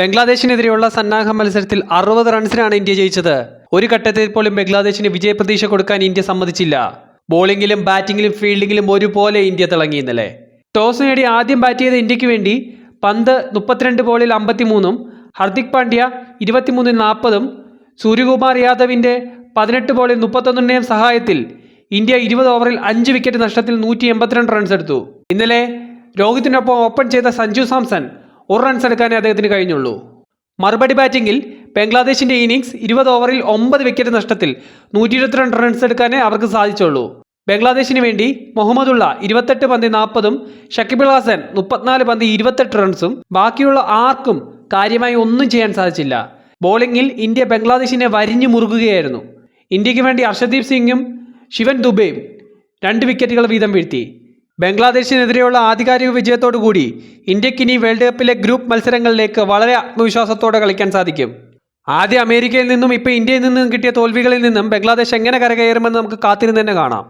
ബംഗ്ലാദേശിനെതിരെയുള്ള സന്നാഹ മത്സരത്തിൽ അറുപത് റൺസിനാണ് ഇന്ത്യ ജയിച്ചത്. ഒരു ഘട്ടത്തിൽ പോലും ബംഗ്ലാദേശിന് വിജയപ്രതീക്ഷ കൊടുക്കാൻ ഇന്ത്യ സമ്മതിച്ചില്ല. ബോളിംഗിലും ബാറ്റിംഗിലും ഫീൽഡിംഗിലും ഒരുപോലെ ഇന്ത്യ തിളങ്ങി ഇന്നലെ. ടോസ് നേടി ആദ്യം ബാറ്റ് ചെയ്ത ഇന്ത്യയ്ക്ക് വേണ്ടി പന്ത് മുപ്പത്തിരണ്ട് ബോളിൽ അമ്പത്തിമൂന്നും ഹർദിക് പാണ്ഡ്യ ഇരുപത്തിമൂന്നിൽ നാൽപ്പതും സൂര്യകുമാർ യാദവിന്റെ പതിനെട്ട് ബോളിൽ മുപ്പത്തൊന്നിന്റെയും സഹായത്തിൽ ഇന്ത്യ ഇരുപത് ഓവറിൽ അഞ്ച് വിക്കറ്റ് നഷ്ടത്തിൽ നൂറ്റി എൺപത്തിരണ്ട് റൺസ് എടുത്തു. ഇന്നലെ രോഹിത്തിനൊപ്പം ഓപ്പൺ ചെയ്ത സഞ്ജു സാംസൺ ഒരു റൺസ് എടുക്കാനേ അദ്ദേഹത്തിന് കഴിഞ്ഞുള്ളൂ. മറുപടി ബാറ്റിംഗിൽ ബംഗ്ലാദേശിന്റെ ഇന്നിംഗ്സ് ഇരുപത് ഓവറിൽ ഒമ്പത് വിക്കറ്റ് നഷ്ടത്തിൽ നൂറ്റി ഇരുപത്തിരണ്ട് റൺസ് എടുക്കാനേ അവർക്ക് സാധിച്ചുള്ളൂ. ബംഗ്ലാദേശിന് വേണ്ടി മുഹമ്മദുള്ള ഇരുപത്തെട്ട് പന്തി നാൽപ്പതും ഷക്കിബുൾ ഹസൻ മുപ്പത്തിനാല് പന്തി ഇരുപത്തെട്ട് റൺസും ബാക്കിയുള്ള ആർക്കും കാര്യമായി ഒന്നും ചെയ്യാൻ സാധിച്ചില്ല. ബോളിംഗിൽ ഇന്ത്യ ബംഗ്ലാദേശിനെ വരിഞ്ഞു മുറുകുകയായിരുന്നു. ഇന്ത്യയ്ക്ക് വേണ്ടി അർഷദീപ് സിംഗും ശിവൻ ദുബെയും രണ്ട് വിക്കറ്റുകൾ വീതം വീഴ്ത്തി. ബംഗ്ലാദേശിനെതിരെയുള്ള ആധികാരിക വിജയത്തോടുകൂടി ഇന്ത്യയ്ക്ക് ഇനി വേൾഡ് കപ്പിലെ ഗ്രൂപ്പ് മത്സരങ്ങളിലേക്ക് വളരെ ആത്മവിശ്വാസത്തോടെ കളിക്കാൻ സാധിക്കും. ആദ്യ അമേരിക്കയിൽ നിന്നും ഇപ്പോൾ ഇന്ത്യയിൽ നിന്നും കിട്ടിയ തോൽവികളിൽ നിന്നും ബംഗ്ലാദേശ് എങ്ങനെ കരകയറുമെന്ന് നമുക്ക് കാത്തിരുന്ന് തന്നെ കാണാം.